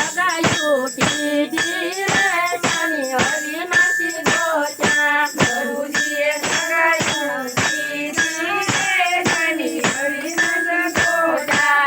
લગાયો